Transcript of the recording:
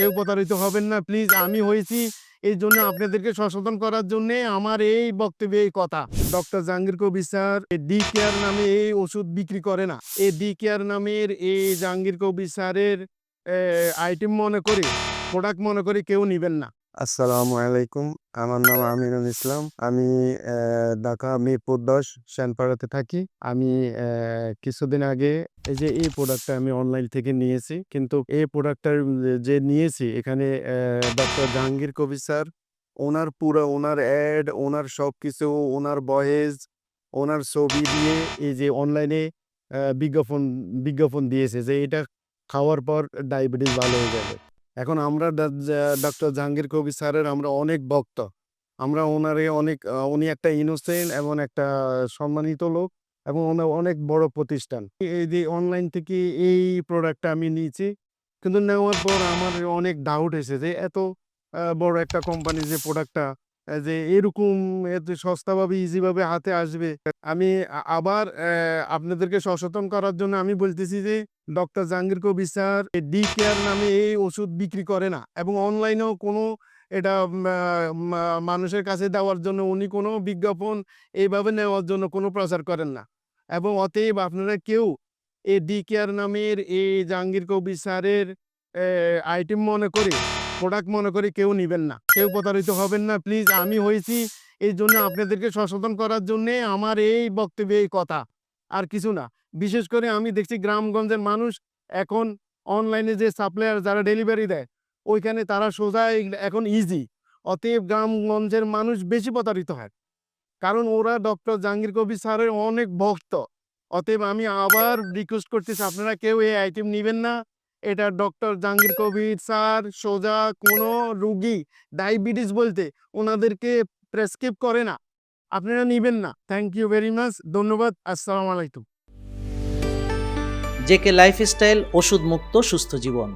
কেউ প্রতারিত হবেন না। প্লিজ আমি হয়েছি এই জন্য আপনাদেরকে সচেতন করার জন্য আমার এই বক্তব্য এই কথা। Doctor Jahangir Kabir sir D care নামে এই ওষুধ বিক্রি করে না। এই ডি কেয়ার নামের এই জাহাঙ্গীর কবির স্যারের আইটেম মনে করে প্রোডাক্ট মনে করে কেউ নেবেন না। আসসালামু আলাইকুম। আমার নাম আমিনুল ইসলাম। আমি ঢাকা মিরপুর দশ শ্যানপাড়াতে থাকি। আমি কিছুদিন আগে এই যে এই প্রোডাক্টটা আমি অনলাইন থেকে নিয়েছি। কিন্তু এই প্রোডাক্টটার যে নিয়েছি, এখানে ডক্টর জাহাঙ্গীর কবির স্যার, ওনার পুরো, ওনার অ্যাড ওনার সব কিছু ওনার ভয়েস ওনার ছবি দিয়ে এই যে অনলাইনে বিজ্ঞাপন বিজ্ঞাপন দিয়েছে যে এটা খাওয়ার পর ডায়াবেটিস ভালো হয়ে যাবে। এখন আমরা ডক্টর জাহাঙ্গীর কবির স্যারের আমরা অনেক ভক্ত। আমরা ওনারে অনেক উনি একটা ইনোসেন্ট এবং একটা সম্মানিত লোক এবং ওনার অনেক বড় প্রতিষ্ঠান। এই যে অনলাইন থেকে এই প্রোডাক্টটা আমি নিয়েছি, কিন্তু নেওয়ার পর আমার অনেক ডাউট এসেছে এত বড় একটা কোম্পানি যে প্রোডাক্টটা যে এরকম এত সস্তাভাবে ইজিভাবে হাতে আসবে। আমি আবার আপনাদেরকে সচেতন করার জন্য আমি বলতেছি যে, doctor Jahangir Kabir sir D care নামে এই ওষুধ বিক্রি করে না এবং অনলাইনেও কোনো এটা মানুষের কাছে দেওয়ার জন্য উনি কোনো বিজ্ঞাপন এইভাবে নেওয়ার জন্য কোনো প্রচার করেন না। এবং অতএব আপনারা কেউ এই ডি কেয়ার নামের এই জাহাঙ্গীর কবির স্যারের আইটেম মনে করে প্রোডাক্ট মনে করে কেউ নেবেন না। কেউ প্রতারিত হবেন না। প্লিজ আমি হয়েছি এই জন্য আপনাদেরকে সচেতন করার জন্যে আমার এই বক্তব্যে এই কথা। আর কিছু না। বিশেষ করে আমি দেখছি গ্রামগঞ্জের মানুষ এখন অনলাইনে যে সাপ্লায়ার যারা ডেলিভারি দেয়, ওইখানে তারা সোজা এখন ইজি অতএব গ্রামগঞ্জের মানুষ বেশি প্রতারিত হয়। কারণ ওরা ডক্টর জাহাঙ্গীর কবির স্যারের অনেক ভক্ত। অতএব আমি আবার রিকোয়েস্ট করতেছি, আপনারা কেউ এই আইটেম নেবেন না। এটা ডক্টর জাহাঙ্গীর কবির স্যার, সোজা কোনো রুগী ডায়াবেটিস বলতে ওনাদেরকে প্রেসক্রিপ করে না। আপনারা নেবেন না। থ্যাংক ইউ ভেরি মাচ ধন্যবাদ। আসসালামু আলাইকুম। জেকে লাইফস্টাইল ওষুধ মুক্ত সুস্থ জীবন।